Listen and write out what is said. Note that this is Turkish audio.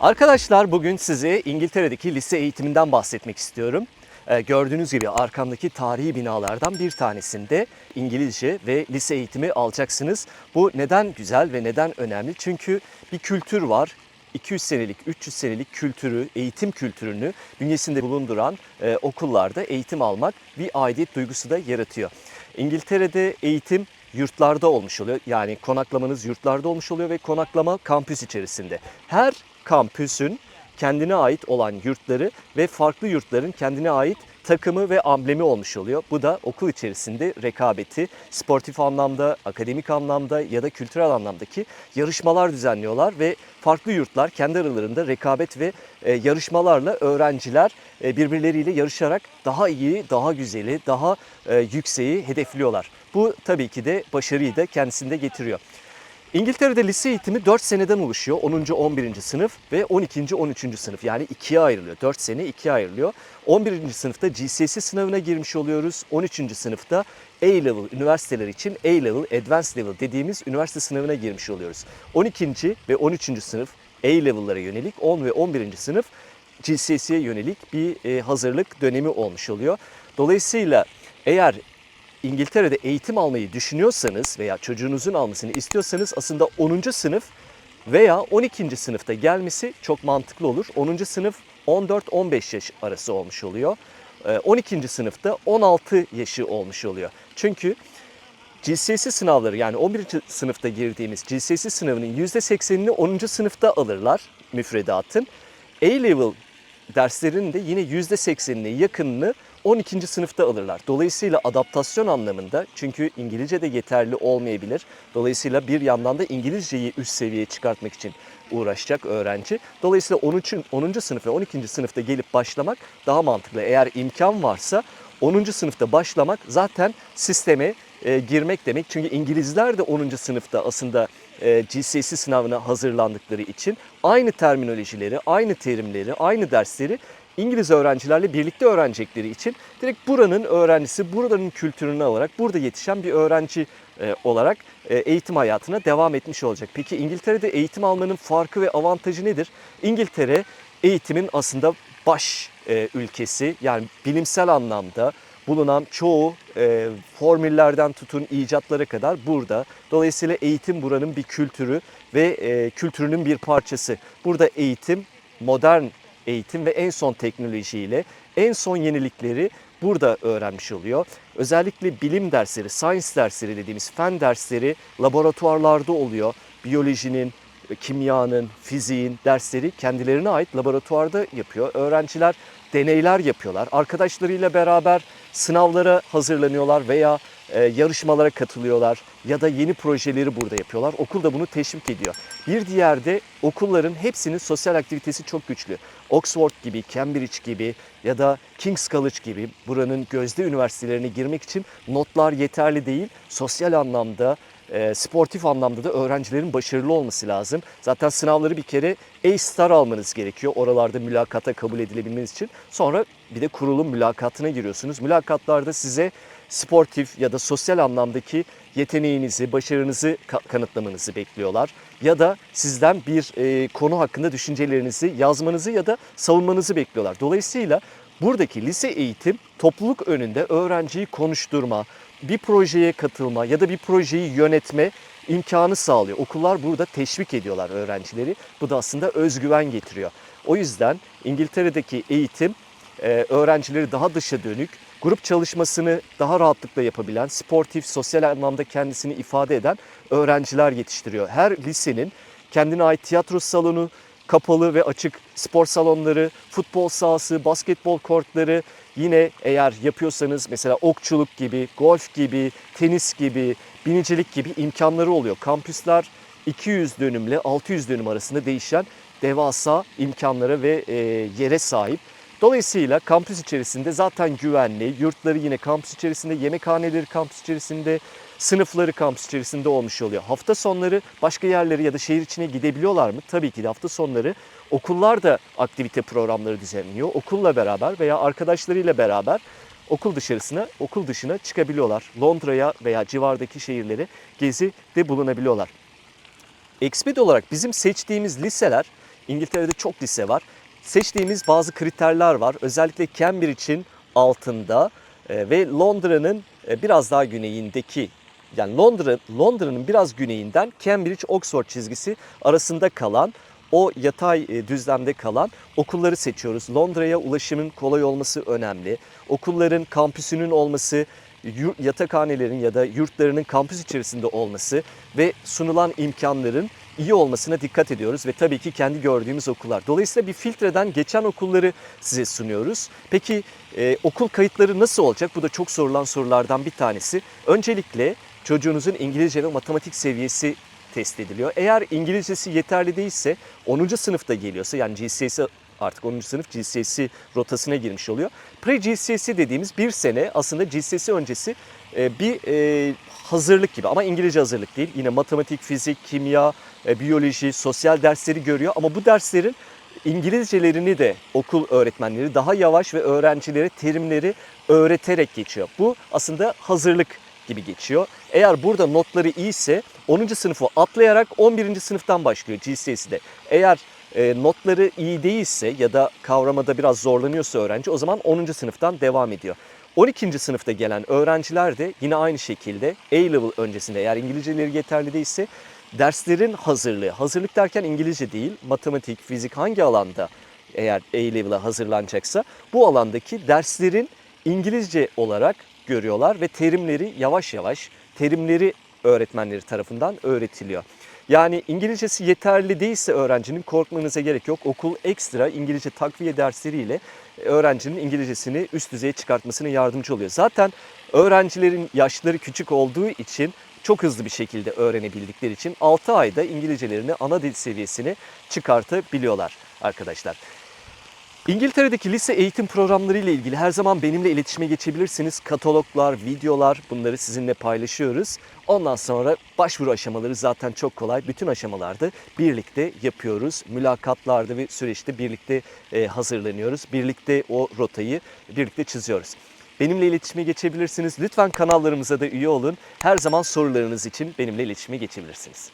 Arkadaşlar bugün size İngiltere'deki lise eğitiminden bahsetmek istiyorum. Ee, gördüğünüz gibi arkamdaki tarihi binalardan bir tanesinde İngilizce ve lise eğitimi alacaksınız. Bu neden güzel ve neden önemli? Çünkü bir kültür var. 200 senelik, 300 senelik kültürü, eğitim kültürünü bünyesinde bulunduran e, okullarda eğitim almak bir aidiyet duygusu da yaratıyor. İngiltere'de eğitim yurtlarda olmuş oluyor. Yani konaklamanız yurtlarda olmuş oluyor ve konaklama kampüs içerisinde. Her kampüsün kendine ait olan yurtları ve farklı yurtların kendine ait takımı ve amblemi olmuş oluyor. Bu da okul içerisinde rekabeti sportif anlamda, akademik anlamda ya da kültürel anlamdaki yarışmalar düzenliyorlar ve farklı yurtlar kendi aralarında rekabet ve e, yarışmalarla öğrenciler e, birbirleriyle yarışarak daha iyi, daha güzeli, daha e, yükseği hedefliyorlar. Bu tabii ki de başarıyı da kendisinde getiriyor. İngiltere'de lise eğitimi 4 seneden oluşuyor. 10. 11. sınıf ve 12. 13. sınıf yani ikiye ayrılıyor. 4 sene ikiye ayrılıyor. 11. sınıfta GCSE sınavına girmiş oluyoruz. 13. sınıfta A-Level üniversiteler için A-Level, Advanced Level dediğimiz üniversite sınavına girmiş oluyoruz. 12. ve 13. sınıf A-Level'lara yönelik, 10 ve 11. sınıf GCSE'ye yönelik bir e, hazırlık dönemi olmuş oluyor. Dolayısıyla eğer İngiltere'de eğitim almayı düşünüyorsanız veya çocuğunuzun almasını istiyorsanız aslında 10. sınıf veya 12. sınıfta gelmesi çok mantıklı olur. 10. sınıf 14-15 yaş arası olmuş oluyor. Ee, 12. sınıfta 16 yaşı olmuş oluyor. Çünkü GCSE sınavları yani 11. sınıfta girdiğimiz GCSE sınavının %80'ini 10. sınıfta alırlar müfredatın. A-Level derslerinin de yine %80'ine yakınını 12. sınıfta alırlar. Dolayısıyla adaptasyon anlamında çünkü İngilizce de yeterli olmayabilir. Dolayısıyla bir yandan da İngilizceyi üst seviyeye çıkartmak için uğraşacak öğrenci. Dolayısıyla 13. 10. sınıf ve 12. sınıfta gelip başlamak daha mantıklı. Eğer imkan varsa 10. sınıfta başlamak zaten sisteme e, girmek demek. Çünkü İngilizler de 10. sınıfta aslında e, GCSE sınavına hazırlandıkları için aynı terminolojileri, aynı terimleri, aynı dersleri İngiliz öğrencilerle birlikte öğrenecekleri için direkt buranın öğrencisi, buranın kültürünü alarak burada yetişen bir öğrenci e, olarak e, eğitim hayatına devam etmiş olacak. Peki İngiltere'de eğitim almanın farkı ve avantajı nedir? İngiltere eğitimin aslında baş e, ülkesi yani bilimsel anlamda bulunan çoğu e, formüllerden tutun icatlara kadar burada. Dolayısıyla eğitim buranın bir kültürü ve e, kültürünün bir parçası. Burada eğitim modern eğitim ve en son teknolojiyle en son yenilikleri burada öğrenmiş oluyor. Özellikle bilim dersleri, science dersleri dediğimiz fen dersleri laboratuvarlarda oluyor. Biyolojinin, kimyanın, fiziğin dersleri kendilerine ait laboratuvarda yapıyor. Öğrenciler deneyler yapıyorlar. Arkadaşlarıyla beraber sınavlara hazırlanıyorlar veya e, yarışmalara katılıyorlar ya da yeni projeleri burada yapıyorlar. Okul da bunu teşvik ediyor. Bir diğer de okulların hepsinin sosyal aktivitesi çok güçlü. Oxford gibi, Cambridge gibi ya da King's College gibi buranın gözde üniversitelerine girmek için notlar yeterli değil. Sosyal anlamda, e, sportif anlamda da öğrencilerin başarılı olması lazım. Zaten sınavları bir kere A-star almanız gerekiyor. Oralarda mülakata kabul edilebilmeniz için. Sonra bir de kurulum mülakatına giriyorsunuz. Mülakatlarda size sportif ya da sosyal anlamdaki yeteneğinizi, başarınızı ka- kanıtlamanızı bekliyorlar. Ya da sizden bir e, konu hakkında düşüncelerinizi yazmanızı ya da savunmanızı bekliyorlar. Dolayısıyla buradaki lise eğitim topluluk önünde öğrenciyi konuşturma, bir projeye katılma ya da bir projeyi yönetme imkanı sağlıyor. Okullar burada teşvik ediyorlar öğrencileri. Bu da aslında özgüven getiriyor. O yüzden İngiltere'deki eğitim e, öğrencileri daha dışa dönük, grup çalışmasını daha rahatlıkla yapabilen, sportif, sosyal anlamda kendisini ifade eden öğrenciler yetiştiriyor. Her lisenin kendine ait tiyatro salonu, kapalı ve açık spor salonları, futbol sahası, basketbol kortları, yine eğer yapıyorsanız mesela okçuluk gibi, golf gibi, tenis gibi, binicilik gibi imkanları oluyor. Kampüsler 200 dönümle 600 dönüm arasında değişen devasa imkanlara ve e, yere sahip. Dolayısıyla kampüs içerisinde zaten güvenli, yurtları yine kampüs içerisinde, yemekhaneleri kampüs içerisinde, sınıfları kampüs içerisinde olmuş oluyor. Hafta sonları başka yerlere ya da şehir içine gidebiliyorlar mı? Tabii ki de hafta sonları okullar da aktivite programları düzenliyor. Okulla beraber veya arkadaşlarıyla beraber okul dışarısına, okul dışına çıkabiliyorlar. Londra'ya veya civardaki şehirlere gezi de bulunabiliyorlar. Expeed olarak bizim seçtiğimiz liseler İngiltere'de çok lise var. Seçtiğimiz bazı kriterler var. Özellikle Cambridge'in altında e, ve Londra'nın e, biraz daha güneyindeki yani Londra Londra'nın biraz güneyinden Cambridge Oxford çizgisi arasında kalan o yatay e, düzlemde kalan okulları seçiyoruz. Londra'ya ulaşımın kolay olması önemli. Okulların kampüsünün olması, yatakhanelerin ya da yurtlarının kampüs içerisinde olması ve sunulan imkanların iyi olmasına dikkat ediyoruz ve tabii ki kendi gördüğümüz okullar. Dolayısıyla bir filtreden geçen okulları size sunuyoruz. Peki e, okul kayıtları nasıl olacak? Bu da çok sorulan sorulardan bir tanesi. Öncelikle çocuğunuzun İngilizce ve matematik seviyesi test ediliyor. Eğer İngilizcesi yeterli değilse 10. sınıfta geliyorsa yani GCSE artık 10. sınıf GCSE rotasına girmiş oluyor. Pre-GCSE dediğimiz bir sene aslında GCSE öncesi e, bir e, hazırlık gibi ama İngilizce hazırlık değil. Yine matematik, fizik, kimya, biyoloji, sosyal dersleri görüyor ama bu derslerin İngilizcelerini de okul öğretmenleri daha yavaş ve öğrencilere terimleri öğreterek geçiyor. Bu aslında hazırlık gibi geçiyor. Eğer burada notları iyiyse 10. sınıfı atlayarak 11. sınıftan başlıyor GCSE'de. Eğer e, notları iyi değilse ya da kavramada biraz zorlanıyorsa öğrenci o zaman 10. sınıftan devam ediyor. 12. sınıfta gelen öğrenciler de yine aynı şekilde A-level öncesinde eğer İngilizceleri yeterli değilse derslerin hazırlığı, hazırlık derken İngilizce değil, matematik, fizik hangi alanda eğer A-level'a hazırlanacaksa bu alandaki derslerin İngilizce olarak görüyorlar ve terimleri yavaş yavaş terimleri öğretmenleri tarafından öğretiliyor. Yani İngilizcesi yeterli değilse öğrencinin korkmanıza gerek yok. Okul ekstra İngilizce takviye dersleriyle öğrencinin İngilizcesini üst düzeye çıkartmasına yardımcı oluyor. Zaten öğrencilerin yaşları küçük olduğu için çok hızlı bir şekilde öğrenebildikleri için 6 ayda İngilizcelerini ana dil seviyesine çıkartabiliyorlar arkadaşlar. İngiltere'deki lise eğitim programları ile ilgili her zaman benimle iletişime geçebilirsiniz. Kataloglar, videolar bunları sizinle paylaşıyoruz. Ondan sonra başvuru aşamaları zaten çok kolay. Bütün aşamalarda birlikte yapıyoruz. Mülakatlarda ve süreçte birlikte e, hazırlanıyoruz. Birlikte o rotayı birlikte çiziyoruz. Benimle iletişime geçebilirsiniz. Lütfen kanallarımıza da üye olun. Her zaman sorularınız için benimle iletişime geçebilirsiniz.